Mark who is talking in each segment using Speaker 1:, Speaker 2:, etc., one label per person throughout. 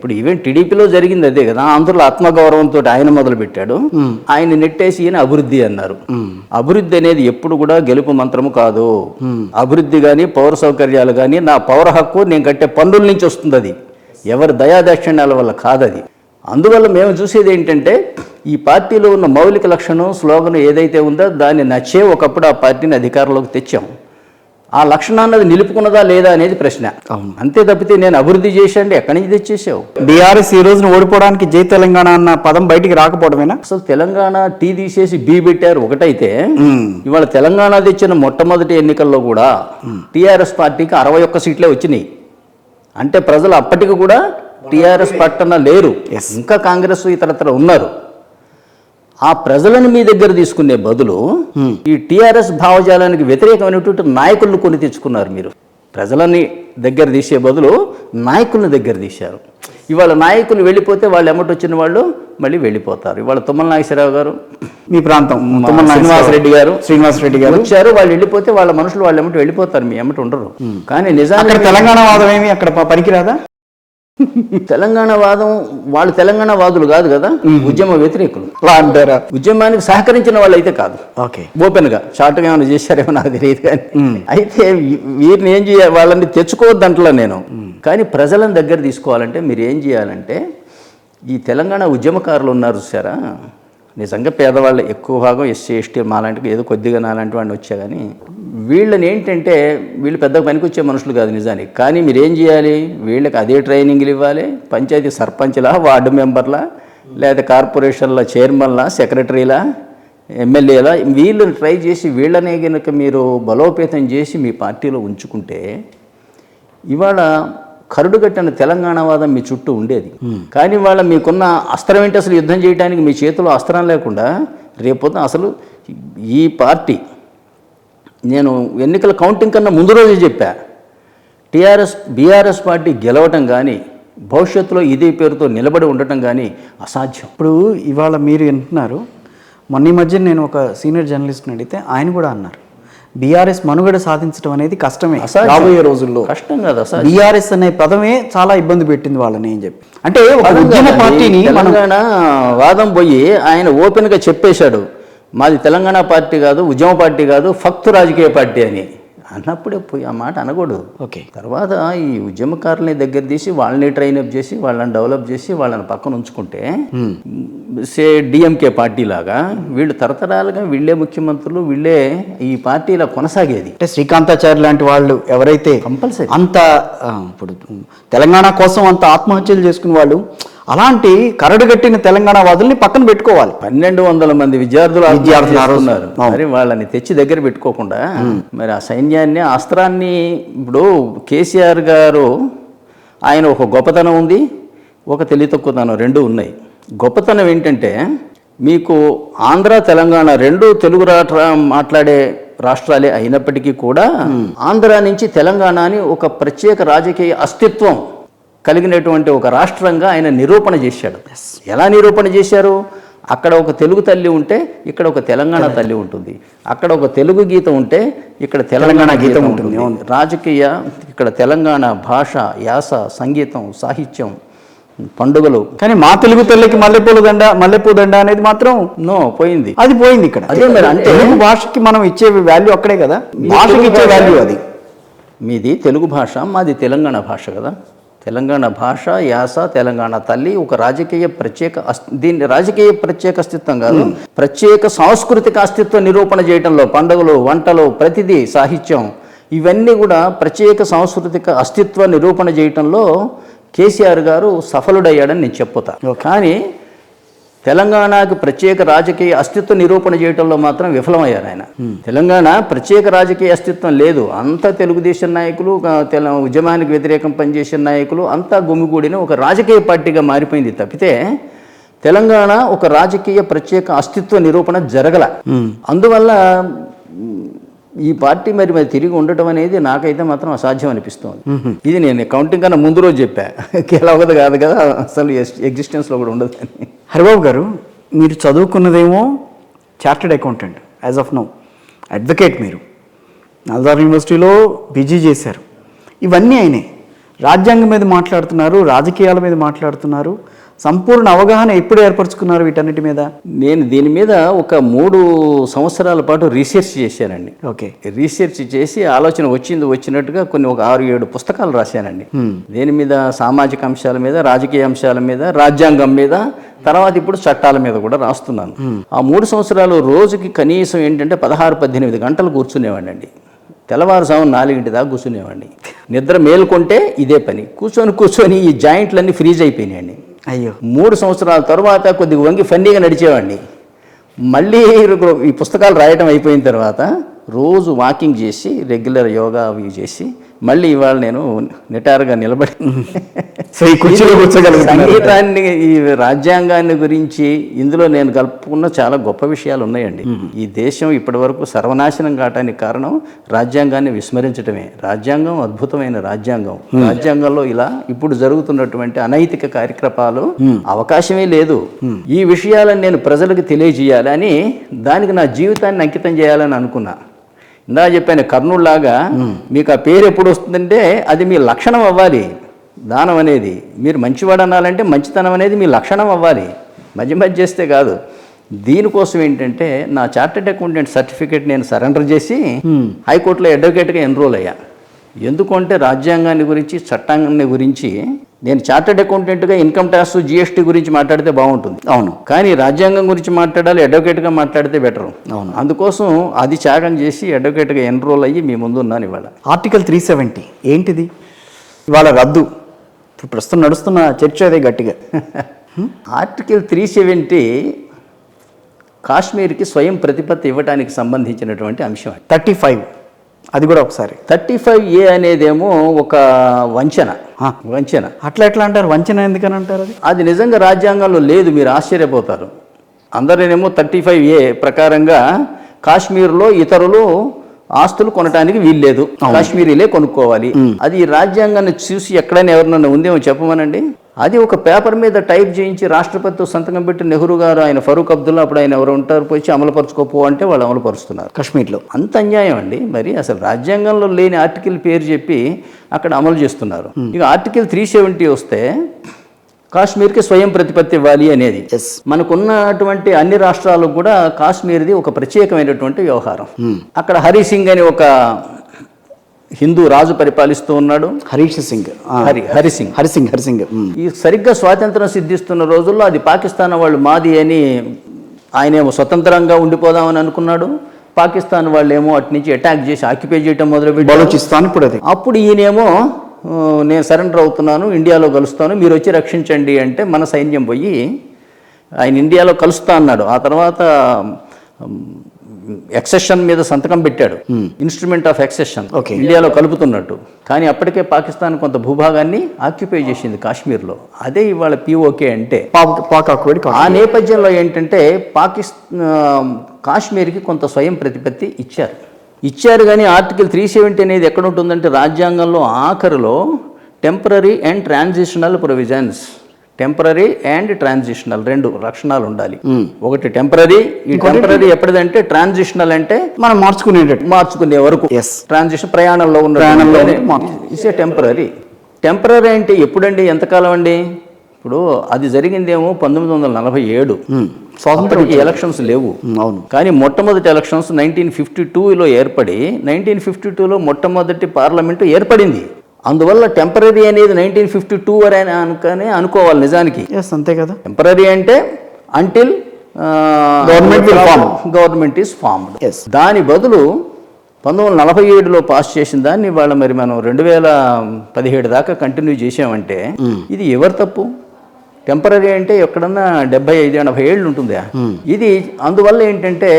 Speaker 1: ఇప్పుడు ఈవెన్ టీడీపీలో జరిగింది అదే కదా ఆంధ్రుల ఆత్మగౌరవంతో ఆయన మొదలు పెట్టాడు ఆయన నెట్టేసి ఈయన అభివృద్ధి అన్నారు. అభివృద్ధి అనేది ఎప్పుడు కూడా గెలుపు మంత్రము కాదు. అభివృద్ధి కానీ పౌర సౌకర్యాలు కానీ నా పౌర హక్కు నేను కట్టే పన్నుల నుంచి వస్తుంది అది. ఎవరి దయాదాక్షిణ్యాల వల్ల కాదది అందువల్ల మేము చూసేది ఏంటంటే ఈ పార్టీలో ఉన్న మౌలిక లక్షణం స్లోగన్ ఏదైతే ఉందో దాన్ని నచ్చే ఒకప్పుడు ఆ పార్టీని అధికారంలోకి తెచ్చాం. ఆ లక్షణాన్ని అది నిలుపుకున్నదా లేదా అనేది ప్రశ్న.
Speaker 2: అవును.
Speaker 1: అంతే తప్పితే నేను అభివృద్ధి చేశాండి ఎక్కడి నుంచి తెచ్చేసావు
Speaker 2: బీఆర్ఎస్ ఈ రోజున ఓడిపోవడానికి జై తెలంగాణ అన్న పదం బయటికి రాకపోవడమేనా?
Speaker 1: అసలు తెలంగాణ టీ తీసేసి బీ పెట్టారు ఒకటైతే ఇవాళ తెలంగాణ తెచ్చిన మొట్టమొదటి ఎన్నికల్లో కూడా టీఆర్ఎస్ పార్టీకి అరవై ఒక్క సీట్లే వచ్చినాయి. అంటే ప్రజలు అప్పటికి కూడా టీఆర్ఎస్ పట్టణ లేరు. ఇంకా కాంగ్రెస్ ఇతరత్ర ఉన్నారు. ఆ ప్రజలను మీ దగ్గర తీసుకునే బదులు ఈ టీఆర్ఎస్ భావజాలానికి వ్యతిరేకమైనటువంటి నాయకులను కొని తెచ్చుకున్నారు మీరు. ప్రజలని దగ్గర తీసే బదులు నాయకులను దగ్గర తీశారు. ఇవాళ నాయకులు వెళ్ళిపోతే వాళ్ళు ఎమ్మటి వచ్చిన వాళ్ళు మళ్ళీ వెళ్ళిపోతారు. ఇవాళ తుమ్మల నాగేశ్వరరావు గారు
Speaker 2: మీ ప్రాంతం. తుమ్మల
Speaker 1: శ్రీనివాసరెడ్డి గారు
Speaker 2: శ్రీనివాసరెడ్డి గారు.
Speaker 1: వచ్చారు వాళ్ళు వెళ్ళిపోతే వాళ్ళ మనుషులు వాళ్ళు ఎమ్మటి వెళ్ళిపోతారు మీ ఎమ్మటి ఉండరు. కానీ నిజానికి
Speaker 2: తెలంగాణ వాదం ఏమి అక్కడ పనికిరాదా?
Speaker 1: తెలంగాణ వాదం వాళ్ళు తెలంగాణ వాదులు కాదు కదా? ఉద్యమ వ్యతిరేకులు.
Speaker 2: అంటారా
Speaker 1: ఉద్యమానికి సహకరించిన వాళ్ళు అయితే కాదు.
Speaker 2: ఓకే.
Speaker 1: ఓపెన్గా షార్ట్గా ఏమైనా చేశారేమో నాకు తెలియదు కానీ. అయితే వీరిని ఏం చేయాలి వాళ్ళని తెచ్చుకోవద్దంటలా నేను. కానీ ప్రజలను దగ్గర తీసుకోవాలంటే మీరు ఏం చేయాలంటే ఈ తెలంగాణ ఉద్యమకారులు ఉన్నారు చూసారా? నిజంగా పేదవాళ్ళు. ఎక్కువ భాగం ఎస్సీ ఎస్టీ మాలాంటి ఏదో కొద్దిగా నాలాంటి వాడిని వచ్చా కానీ. వీళ్ళని ఏంటంటే వీళ్ళు పెద్ద పనికొచ్చే మనుషులు కాదు నిజానికి. కానీ మీరు ఏం చేయాలి? వీళ్ళకి అదే ట్రైనింగ్లు ఇవ్వాలి. పంచాయతీ సర్పంచ్లా వార్డు మెంబర్లా లేదా కార్పొరేషన్ల చైర్మన్లా సెక్రటరీలా ఎమ్మెల్యేలా వీళ్ళని ట్రై చేసి వీళ్ళనే కనుక మీరు బలోపేతం చేసి మీ పార్టీలో ఉంచుకుంటే ఇవాళ కరుడు కట్టిన తెలంగాణ వాదం మీ చుట్టూ ఉండేది. కానీ వాళ్ళ మీకున్న అస్త్రం ఏంటి? అసలు యుద్ధం చేయడానికి మీ చేతిలో అస్త్రం లేకుండా రేపొద్దున అసలు ఈ పార్టీ నేను ఎన్నికల కౌంటింగ్ కన్నా ముందు రోజే చెప్పా. టీఆర్ఎస్ బీఆర్ఎస్ పార్టీ గెలవటం కానీ భవిష్యత్తులో ఇదే పేరుతో నిలబడి ఉండటం కానీ అసాధ్యం.
Speaker 2: ఇప్పుడు ఇవాళ మీరు వింటున్నారు. మొన్న ఈ మధ్య నేను ఒక సీనియర్ జర్నలిస్ట్ని అడిగితే ఆయన కూడా అన్నారు. బీఆర్ఎస్ మనుగడ సాధించడం అనేది కష్టమే. రాబోయే రోజుల్లో
Speaker 1: కష్టం కాదు
Speaker 2: బీఆర్ఎస్ అనే పదమే చాలా ఇబ్బంది పెట్టింది వాళ్ళని అని చెప్పి. అంటే పార్టీని
Speaker 1: వాదం పోయి ఆయన ఓపెన్గా చెప్పేశాడు. మాది తెలంగాణ పార్టీ కాదు ఉద్యమ పార్టీ కాదు ఫక్తు రాజకీయ పార్టీ అని. అన్నప్పుడే పోయి ఆ మాట అనకూడదు.
Speaker 2: ఓకే.
Speaker 1: తర్వాత ఈ ఉద్యమకారులని దగ్గర తీసి వాళ్ళని ట్రైన్ అప్ చేసి వాళ్ళని డెవలప్ చేసి వాళ్ళని పక్కన ఉంచుకుంటే సే డిఎంకే పార్టీ లాగా వీళ్ళు తరతరాలుగా వీళ్ళే ముఖ్యమంత్రులు వీళ్ళే ఈ పార్టీలా కొనసాగేది.
Speaker 2: అంటే శ్రీకాంతాచారి లాంటి వాళ్ళు ఎవరైతే
Speaker 1: కంపల్సరీ
Speaker 2: అంత ఇప్పుడు తెలంగాణ కోసం అంత ఆత్మహత్యలు చేసుకునే వాళ్ళు అలాంటి కరడుగట్టిన తెలంగాణ వాదుల్ని పక్కన పెట్టుకోవాలి.
Speaker 1: పన్నెండు వందల మంది విద్యార్థులు
Speaker 2: విద్యార్థులు.
Speaker 1: మరి వాళ్ళని తెచ్చి దగ్గర పెట్టుకోకుండా మరి ఆ సైన్యాన్ని అస్త్రాన్ని ఇప్పుడు కేసీఆర్ గారు ఆయన ఒక గొప్పతనం ఉంది ఒక తెలివి తక్కువతనం రెండు ఉన్నాయి. గొప్పతనం ఏంటంటే మీకు ఆంధ్ర తెలంగాణ రెండు తెలుగు రాష్ట్ర మాట్లాడే రాష్ట్రాలే అయినప్పటికీ కూడా ఆంధ్ర నుంచి తెలంగాణ అని ఒక ప్రత్యేక రాజకీయ అస్తిత్వం కలిగినటువంటి ఒక రాష్ట్రంగా ఆయన నిరూపణ చేశాడు. ఎలా నిరూపణ చేశారు? అక్కడ ఒక తెలుగు తల్లి ఉంటే ఇక్కడ ఒక తెలంగాణ తల్లి ఉంటుంది. అక్కడ ఒక తెలుగు గీతం ఉంటే ఇక్కడ తెలంగాణ గీతం ఉంటుంది. రాజకీయ ఇక్కడ తెలంగాణ భాష యాస సంగీతం సాహిత్యం పండుగలు.
Speaker 2: కానీ మా తెలుగు తల్లికి మల్లెపూల దండ మల్లెపూ దండ అనేది మాత్రం
Speaker 1: నో పోయింది.
Speaker 2: అది పోయింది ఇక్కడ.
Speaker 1: అదే మరి అంటే-
Speaker 2: తెలుగు భాషకి మనం ఇచ్చే వాల్యూ అక్కడే కదా? భాషకి ఇచ్చే వాల్యూ అది.
Speaker 1: మీది తెలుగు భాష మాది తెలంగాణ భాష కదా? తెలంగాణ భాష యాస తెలంగాణ తల్లి ఒక రాజకీయ ప్రత్యేక దీన్ని రాజకీయ ప్రత్యేక అస్తిత్వం కాదు ప్రత్యేక సాంస్కృతిక అస్తిత్వ నిరూపణ చేయడంలో పండుగలు వంటలు ప్రతిదీ సాహిత్యం ఇవన్నీ కూడా ప్రత్యేక సాంస్కృతిక అస్తిత్వ నిరూపణ చేయటంలో కేసీఆర్ గారు సఫలుడయ్యాడని నేను చెప్పుతా. కానీ తెలంగాణకు ప్రత్యేక రాజకీయ అస్తిత్వ నిరూపణ చేయడంలో మాత్రం విఫలమయ్యారు ఆయన. తెలంగాణ ప్రత్యేక రాజకీయ అస్తిత్వం లేదు. అంతా తెలుగుదేశం నాయకులు తెల ఉద్యమానికి వ్యతిరేకం పనిచేసిన నాయకులు అంతా గుమిగూడిన ఒక రాజకీయ పార్టీగా మారిపోయింది తప్పితే తెలంగాణ ఒక రాజకీయ ప్రత్యేక అస్తిత్వ నిరూపణ జరగల. అందువల్ల ఈ పార్టీ మరి మరి తిరిగి ఉండటం అనేది నాకైతే మాత్రం అసాధ్యం అనిపిస్తుంది. ఇది నేను కౌంటింగ్ కన్నా ముందు రోజు చెప్పా. గెలవదు కాదు కదా అసలు ఎగ్జిస్టెన్స్లో కూడా ఉండదు అని.
Speaker 2: హరిబాబు గారు మీరు చదువుకున్నదేమో chartered accountant as of now advocate మీరు. నల్దార్ యూనివర్సిటీలో పీజీ చేశారు. ఇవన్నీ అయినాయి. రాజ్యాంగం మీద మాట్లాడుతున్నారు రాజకీయాల మీద మాట్లాడుతున్నారు. సంపూర్ణ అవగాహన ఎప్పుడు ఏర్పరచుకున్నారు వీటన్నిటి మీద?
Speaker 1: నేను దీని మీద ఒక మూడు సంవత్సరాల పాటు రీసెర్చ్ చేశానండి.
Speaker 2: ఓకే.
Speaker 1: రీసెర్చ్ చేసి ఆలోచన వచ్చింది వచ్చినట్టుగా కొన్ని ఒక ఆరు ఏడు పుస్తకాలు రాశానండి. దేని మీద? సామాజిక అంశాల మీద రాజకీయ అంశాల మీద రాజ్యాంగం మీద తర్వాత ఇప్పుడు చట్టాల మీద కూడా రాస్తున్నాను. ఆ మూడు సంవత్సరాలు రోజుకి కనీసం ఏంటంటే పదహారు పద్దెనిమిది గంటలు కూర్చునేవాడిని అండి తెల్లవారుజామున నాలుగింటి దాకా కూర్చునేవాడిని. నిద్ర మేలుకుంటే ఇదే పని. కూర్చొని కూర్చొని ఈ జాయింట్లన్నీ ఫ్రీజ్ అయిపోయినాయండి.
Speaker 2: అయ్యో
Speaker 1: మూడు సంవత్సరాల తర్వాత కొద్దిగా వంగి ఫన్నీగా నడిచేవాడిని. మళ్ళీ ఈ పుస్తకాలు రాయటం అయిపోయిన తర్వాత రోజు వాకింగ్ చేసి రెగ్యులర్ యోగా అవి చేసి మళ్ళీ ఇవాళ నేను నిటారుగా నిలబడి
Speaker 2: సో ఈ కుర్చీలో కూర్చోగలుగుతున్నారు.
Speaker 1: సంగీతాన్ని ఈ రాజ్యాంగాన్ని గురించి ఇందులో నేను కలుపుకున్న చాలా గొప్ప విషయాలు ఉన్నాయండి. ఈ దేశం ఇప్పటి వరకు సర్వనాశనం కావటానికి కారణం రాజ్యాంగాన్ని విస్మరించడమే రాజ్యాంగం అద్భుతమైన రాజ్యాంగం. రాజ్యాంగంలో ఇలా ఇప్పుడు జరుగుతున్నటువంటి అనైతిక కార్యక్రమాలు అవకాశమే లేదు. ఈ విషయాలను నేను ప్రజలకు తెలియజేయాలని దానికి నా జీవితాన్ని అంకితం చేయాలని అనుకున్నా. ఇందా చెప్పాను కర్నూలులాగా మీకు ఆ పేరు ఎప్పుడు వస్తుందంటే అది మీ లక్షణం అవ్వాలి. దానం అనేది మీరు మంచివాడు అనాలంటే మంచితనం అనేది మీ లక్షణం అవ్వాలి. మధ్య మధ్య చేస్తే కాదు. దీనికోసం ఏంటంటే నా చార్టెడ్ అకౌంటెంట్ సర్టిఫికేట్ నేను సరెండర్ చేసి హైకోర్టులో అడ్వకేట్గా ఎన్రోల్ అయ్యా. ఎందుకంటే రాజ్యాంగాన్ని గురించి చట్టాన్ని గురించి నేను చార్టెడ్ అకౌంటెంట్గా ఇన్కమ్ ట్యాక్స్ జిఎస్టీ గురించి మాట్లాడితే బాగుంటుంది.
Speaker 2: అవును.
Speaker 1: కానీ రాజ్యాంగం గురించి మాట్లాడాలి అడ్వకేట్గా మాట్లాడితే బెటర్.
Speaker 2: అవును.
Speaker 1: అందుకోసం అది త్యాగం చేసి అడ్వకేట్గా ఎన్రోల్ అయ్యి మీ ముందు ఉన్నాను ఇవాళ.
Speaker 2: ఆర్టికల్ త్రీ సెవెంటీ ఏంటిది? ఇవాళ రద్దు. ఇప్పుడు ప్రస్తుతం నడుస్తున్న చర్చ అదే గట్టిగా.
Speaker 1: ఆర్టికల్ త్రీ సెవెంటీ కాశ్మీర్కి స్వయం ప్రతిపత్తి ఇవ్వడానికి సంబంధించినటువంటి అంశం
Speaker 2: థర్టీ ఫైవ్. అది కూడా ఒకసారి.
Speaker 1: థర్టీ ఫైవ్ ఏ అనేదేమో ఒక వంచన. వంచన.
Speaker 2: అట్లా ఎట్లా అంటారు? వంచన ఎందుకని అంటారు అది?
Speaker 1: అది నిజంగా రాజ్యాంగంలో లేదు మీరు ఆశ్చర్యపోతారు. అందరేనేమో థర్టీ ఫైవ్ ఏ ప్రకారంగా కాశ్మీర్లో ఇతరులు ఆస్తులు కొనడానికి వీల్లేదు. కాశ్మీరీలే కొనుక్కోవాలి. అది ఈ రాజ్యాంగాన్ని చూసి ఎక్కడైనా ఎవరినైనా ఉందేమో చెప్పమనండి. అది ఒక పేపర్ మీద టైప్ చేయించి రాష్ట్రపతితో సంతకం పెట్టి నెహ్రూ గారు ఆయన ఫరూక్ అబ్దుల్లా అప్పుడు ఆయన ఎవరు ఉంటారు పోయి అమలుపరచుకోపో అంటే వాళ్ళు అమలుపరుస్తున్నారు.
Speaker 2: కాశ్మీర్లో.
Speaker 1: అంత అన్యాయం అండి. మరి అసలు రాజ్యాంగంలో లేని ఆర్టికల్ పేరు చెప్పి అక్కడ అమలు చేస్తున్నారు. ఇక ఆర్టికల్ త్రీ సెవెంటీ వస్తే కాశ్మీర్కి స్వయం ప్రతిపత్తి ఇవ్వాలి అనేది. మనకున్నటువంటి అన్ని రాష్ట్రాలకు కూడా కాశ్మీర్ది ఒక ప్రత్యేకమైనటువంటి వ్యవహారం. అక్కడ హరి సింగ్ అని ఒక హిందూ రాజు పరిపాలిస్తూ ఉన్నాడు.
Speaker 2: హరీష్ సింగ్.
Speaker 1: హరి హరి సింగ్.
Speaker 2: హరి సింగ్ హరి సింగ్. ఉమ్.
Speaker 1: ఈ సరిగ్గా స్వాతంత్రం సిద్ధిస్తున్న రోజుల్లో అది పాకిస్తాన్ వాళ్ళు మాది అని ఆయనేమో స్వతంత్రంగా ఉండిపోదామని అనుకున్నాడు. పాకిస్తాన్ వాళ్ళు ఏమో అటు నుంచి అటాక్ చేసి ఆక్యుపై చేయటం మొదలుపెట్టారు.
Speaker 2: బలోచిస్తాన్ ఇప్పుడు అది
Speaker 1: అప్పుడు ఈయనేమో "ఆ, నేను సరెండర్ అవుతున్నాను ఇండియాలో కలుస్తాను మీరు వచ్చి రక్షించండి అంటే మన సైన్యం పోయి ఆయన ఇండియాలో కలుస్తా అన్నాడు. ఆ తర్వాత ఎక్సెషన్ మీద సంతకం పెట్టాడు. Instrument of accession. ఇండియాలో కలుపుతున్నట్టు. కానీ అప్పటికే పాకిస్తాన్ కొంత భూభాగాన్ని ఆక్యుపై చేసింది కాశ్మీర్లో. అదే ఇవాళ పిఓకే అంటే. ఆ నేపథ్యంలో ఏంటంటే పాకిస్తాన్ కాశ్మీర్కి కొంత స్వయం ప్రతిపత్తి ఇచ్చారు. ఇచ్చారు కానీ ఆర్టికల్ త్రీ సెవెంటీ అనేది ఎక్కడ ఉంటుందంటే రాజ్యాంగంలో ఆఖరిలో temporary and transitional provisions. Temporary and transitional రెండు లక్షణాలు ఉండాలి. ఒకటి టెంపరీ ఈ టెంపరీ ఎప్పటిదంటే ట్రాన్సిషనల్ అంటే
Speaker 2: మనం మార్చుకునేటట్టు.
Speaker 1: మార్చుకునే వరకు.
Speaker 2: Yes.
Speaker 1: ట్రాన్సిషన్ ప్రయాణంలో ఉన్న
Speaker 2: ప్రయాణంలో
Speaker 1: టెంపరీ. టెంపరీ అంటే ఎప్పుడండి? ఎంతకాలం అండి? ఇప్పుడు అది జరిగిందేమో పంతొమ్మిది వందల నలభై ఏడు.
Speaker 2: స్వాతంత్రం
Speaker 1: ఎలక్షన్స్ లేవు.
Speaker 2: అవును.
Speaker 1: కానీ మొట్టమొదటి ఎలక్షన్స్ నైన్టీన్ ఫిఫ్టీ టూలో ఏర్పడి నైన్టీన్ ఫిఫ్టీ టూలో మొట్టమొదటి పార్లమెంటు ఏర్పడింది. అందువల్ల టెంపరీ అనేది నైన్టీన్ ఫిఫ్టీ టూ వరే అనుకనే అనుకోవాలి నిజానికి.
Speaker 2: అంతే కదా.
Speaker 1: టెంపరీ అంటే until
Speaker 2: form.
Speaker 1: Government is formed. దాని బదులు పంతొమ్మిది వందల నలభై ఏడులో పాస్ చేసిన దాన్ని ఇవాళ మరి మనం రెండు వేల పదిహేడు దాకా కంటిన్యూ చేసామంటే ఇది ఎవరి తప్పు? టెంపరీ అంటే ఎక్కడన్నా డెబ్బై ఐదు ఎనభై ఏళ్ళు ఉంటుందా? ఇది అందువల్ల ఏంటంటే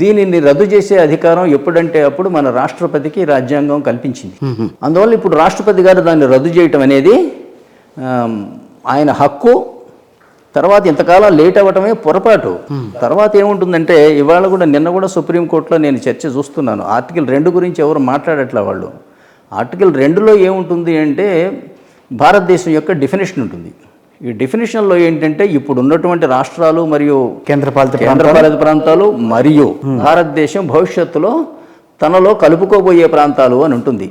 Speaker 1: దీనిని రద్దు చేసే అధికారం ఎప్పుడంటే అప్పుడు మన రాష్ట్రపతికి రాజ్యాంగం కల్పించింది. అందువల్ల ఇప్పుడు రాష్ట్రపతి గారు దాన్ని రద్దు చేయటం అనేది ఆయన హక్కు తర్వాత ఇంతకాలం లేట్ అవ్వటమే పొరపాటు. తర్వాత ఏముంటుందంటే ఇవాళ కూడా నిన్న కూడా సుప్రీంకోర్టులో నేను చర్చ చూస్తున్నాను. ఆర్టికల్ రెండు గురించి ఎవరు మాట్లాడట్లా వాళ్ళు? ఆర్టికల్ రెండులో ఏముంటుంది అంటే భారతదేశం యొక్క డెఫినేషన్ ఉంటుంది. ఈ డెఫినేషన్లో ఏంటంటే ఇప్పుడు ఉన్నటువంటి రాష్ట్రాలు మరియు
Speaker 2: కేంద్రపాలిత
Speaker 1: కేంద్రపాలిత ప్రాంతాలు మరియు భారతదేశం భవిష్యత్తులో తనలో కలుపుకోబోయే ప్రాంతాలు అని ఉంటుంది.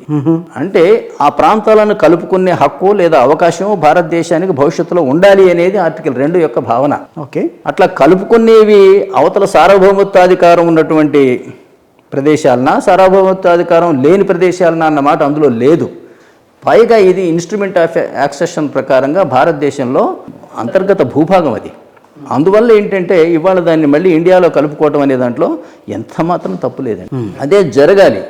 Speaker 1: అంటే ఆ ప్రాంతాలను కలుపుకునే హక్కు లేదా అవకాశం భారతదేశానికి భవిష్యత్తులో ఉండాలి అనేది ఆర్టికల్ రెండు యొక్క భావన.
Speaker 2: ఓకే.
Speaker 1: అట్లా కలుపుకునేవి అవతల సార్వభౌమత్వాధికారం ఉన్నటువంటి ప్రదేశాలనా సార్వభౌమత్వాధికారం లేని ప్రదేశాలనా అన్నమాట అందులో లేదు. పైగా ఇది ఇన్స్ట్రుమెంట్ ఆఫ్ యాక్సెషన్ ప్రకారంగా భారతదేశంలో అంతర్గత భూభాగం అది. అందువల్ల ఏంటంటే ఇవాళ దాన్ని మళ్ళీ ఇండియాలో కలుపుకోవటం అనే దాంట్లో ఎంత మాత్రం తప్పు లేదండి. అదే జరగాలి.